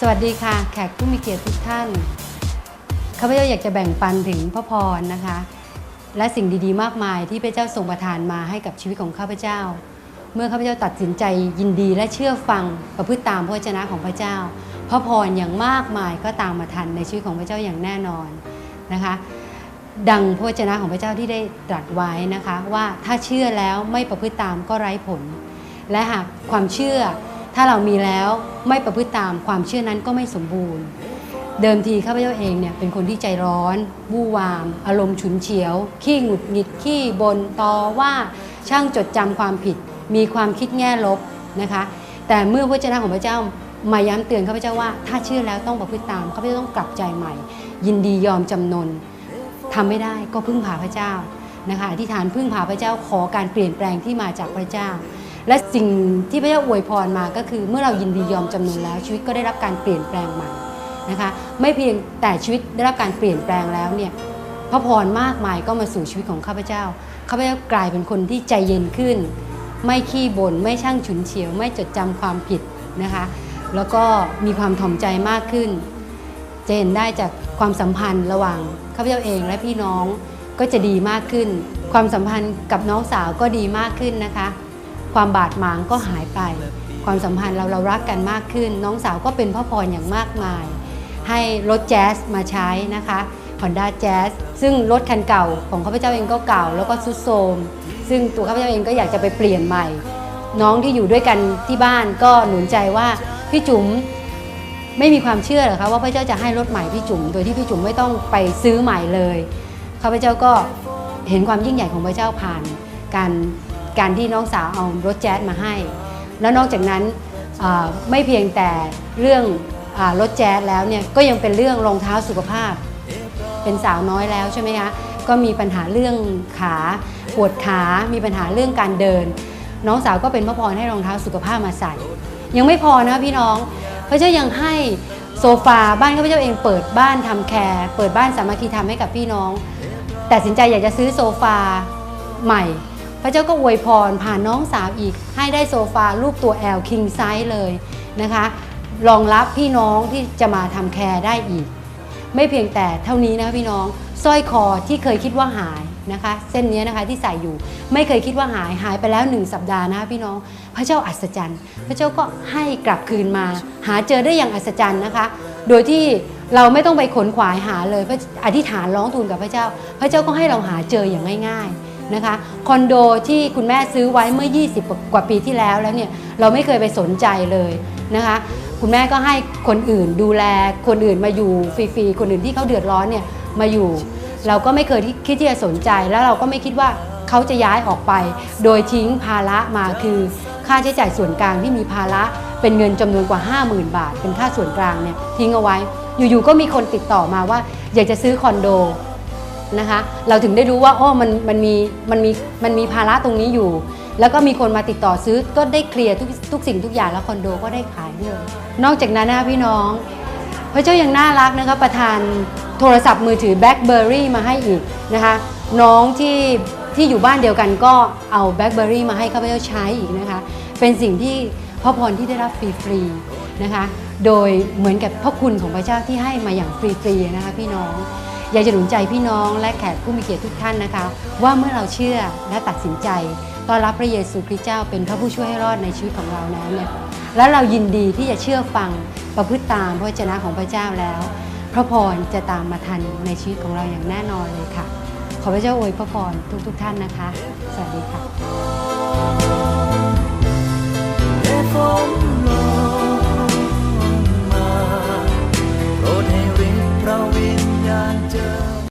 สวัสดีค่ะ แขกผู้มีเกียรติทุกท่านข้าพเจ้าอยากจะแบ่งปันถึงพระพรนะคะ และสิ่งดีๆ มากมายที่พระเจ้าทรงประทานมาให้กับชีวิตของข้าพเจ้า เมื่อข้าพเจ้าตัดสินใจยินดีและเชื่อฟังประพฤติตามพระวจนะของพระเจ้า พระพรอย่างมากมายก็ตามมาทันในชีวิตของพระเจ้าอย่างแน่นอนนะคะ ดังพระวจนะของพระเจ้าที่ได้ตรัสไว้นะคะ ว่าถ้าเชื่อแล้วไม่ประพฤติตามก็ไร้ผล และหากความเชื่อ ถ้าเรามีแล้วไม่ประพฤติตามความเชื่อนั้นก็ไม่สมบูรณ์ เดิมทีข้าพเจ้าเองเนี่ยเป็นคนที่ใจร้อนวู่วาม อารมณ์ฉุนเฉียว ขี้หงุดหงิดขี้บนตอว่าช่างจดจำความผิด มีความคิดแง่ลบนะคะ แต่เมื่อพระเจ้าของพระเจ้ามาย้ำเตือนข้าพเจ้าว่า ถ้าเชื่อแล้วต้องประพฤติตามข้าพเจ้าต้องกลับใจใหม่ ยินดียอมจำนนทำไม่ได้ก็พึ่งพาพระเจ้านะคะอธิษฐานพึ่งพาพระเจ้าขอการเปลี่ยนแปลงที่มาจากพระเจ้า และสิ่งที่พระเจ้าอวยพรมาก็คือเมื่อเรายินดียอมจำนนแล้ว ชีวิตก็ได้รับการเปลี่ยนแปลงใหม่นะคะไม่เพียงแต่ชีวิตได้รับการเปลี่ยนแปลงแล้วเนี่ยพระพรมากมายก็มาสู่ชีวิตของข้าพเจ้าข้าพเจ้ากลายเป็นคนที่ใจเย็นขึ้น ไม่ขี้บ่นไม่ช่างฉุนเฉียว ไม่จดจำความผิดนะคะแล้วก็มีความถ่อมใจมากขึ้น จะเห็นได้จากความสัมพันธ์ระหว่างข้าพเจ้าเองและพี่น้องก็จะดีมากขึ้น ความสัมพันธ์กับน้องสาวก็ดีมากขึ้นนะคะ ความบาดหมางก็หายไป ความสัมพันธ์เราเรารักกันมากขึ้น น้องสาวก็เป็นพ่อพรอย่างมากมาย ให้รถแจ๊สมาใช้นะคะ Honda Jazz ซึ่งรถคันเก่าของข้าพเจ้าเองก็เก่าแล้วก็ซุดโทมซึ่งตัวข้าพเจ้าเองก็อยากจะไปเปลี่ยนใหม่ น้องที่อยู่ด้วยกันที่บ้านก็หนุนใจว่าพี่จุ๋มไม่มีความเชื่อหรอคะว่าพระเจ้าจะให้รถใหม่พี่จุ๋มโดยที่พี่จุ๋มไม่ต้องไปซื้อใหม่เลยข้าพเจ้าก็เห็นความยิ่งใหญ่ของพระเจ้าผ่าน การ การที่น้องสาวเอารถแจ๊สมาให้ แล้วนอกจากนั้นไม่เพียงแต่เรื่องรถแจ๊สแล้วเนี่ยก็ยังเป็นเรื่องรองเท้าสุขภาพ เป็นสาวน้อยแล้วใช่ไหมคะก็มีปัญหาเรื่องขาปวดขา มีปัญหาเรื่องการเดิน น้องสาวก็เป็นพระพรให้รองเท้าสุขภาพมาใส่ ยังไม่พอนะพี่น้องพระเจ้ายังให้โซฟาบ้านข้าพเจ้าเองเปิดบ้านทำแคร์เปิดบ้านสามัคคีธรรมให้กับพี่น้อง แต่สินใจอยากจะซื้อโซฟาใหม่ ระเจ้าก็อวยพรผ่านน้องสาวอีก ให้ได้โซฟารูปตัว L king size เลยนะคะรองรับพี่น้องที่จะมาทำแคร์ได้อีก ไม่เพียงแต่เท่านี้นะคะพี่น้องสร้อยคอที่เคยคิดว่าหายนะคะ เส้นนี้นะคะที่ใส่อยู่ไม่เคยคิดว่าหายหายไปแล้วหนึ่งสัปดาห์นะคะพี่น้อง พระเจ้าอัศจรรย์ พระเจ้าก็ให้กลับคืนมา หาเจอได้อย่างอัศจรรย์นะคะ โดยที่เราไม่ต้องไปขนขวายหาเลยพระอธิษฐานร้องทูลกับพระเจ้า พระเจ้าก็ให้เราหาเจออย่างง่ายๆ นะคะคอนโดที่คุณแม่ซื้อไว้เมื่อ 20 กว่าปีที่แล้วแล้วเนี่ยเราไม่เคยไปสนใจเลยนะคะคุณแม่ก็ให้คนอื่นดูแลคนอื่นมาอยู่ฟรีๆคนอื่นที่เขาเดือดร้อนเนี่ยมาอยู่ เราก็ไม่เคยคิดที่จะสนใจแล้วเราก็ไม่คิดว่าเขาจะย้ายออกไป โดยทิ้งภาระมาคือค่าใช้จ่ายส่วนกลางที่มีภาระเป็นเงินจำนวนกว่า 50,000 บาท เป็นค่าส่วนกลางเนี่ยทิ้งเอาไว้ อยู่ๆก็มีคนติดต่อมาว่า อยากจะซื้อคอนโด นะคะ เราถึงได้รู้ว่าอ้อมันมันมีมันมีมันมีภาระตรงนี้อยู่ แล้วก็มีคนมาติดต่อซื้อก็ได้เคลียร์ทุกทุกสิ่งทุกอย่างแล้วคอนโดก็ได้ขายเลยนอกจากนั้นนะพี่น้อง พระเจ้ายังน่ารักนะคะประทานโทรศัพท์มือถือ BlackBerry มาให้อีกนะคะ น้องที่ที่อยู่บ้านเดียวกันก็เอา BlackBerry มาให้ข้าพเจ้าใช้อีกนะคะ เป็นสิ่งที่พระพรที่ได้รับฟรีๆนะคะ โดยเหมือนกับพระคุณของพระเจ้าที่ให้มาอย่างฟรีๆนะคะพี่น้อง อยากจะหนุนใจพี่น้องและแขกผู้มีเกียรติทุกท่านนะคะ ว่าเมื่อเราเชื่อและตัดสินใจต้อนรับพระเยซูคริสต์เจ้าเป็นพระผู้ช่วยให้รอดในชีวิตของเราแล้วเนี่ยแล้วเรายินดีที่จะเชื่อฟังประพฤติตามพระวจนะของพระเจ้าแล้ว พระพรจะตามมาทันในชีวิตของเราอย่างแน่นอนเลยค่ะ ขอพระเจ้าอวยพระพรทุกๆทท่านนะคะ สวัสดีค่ะ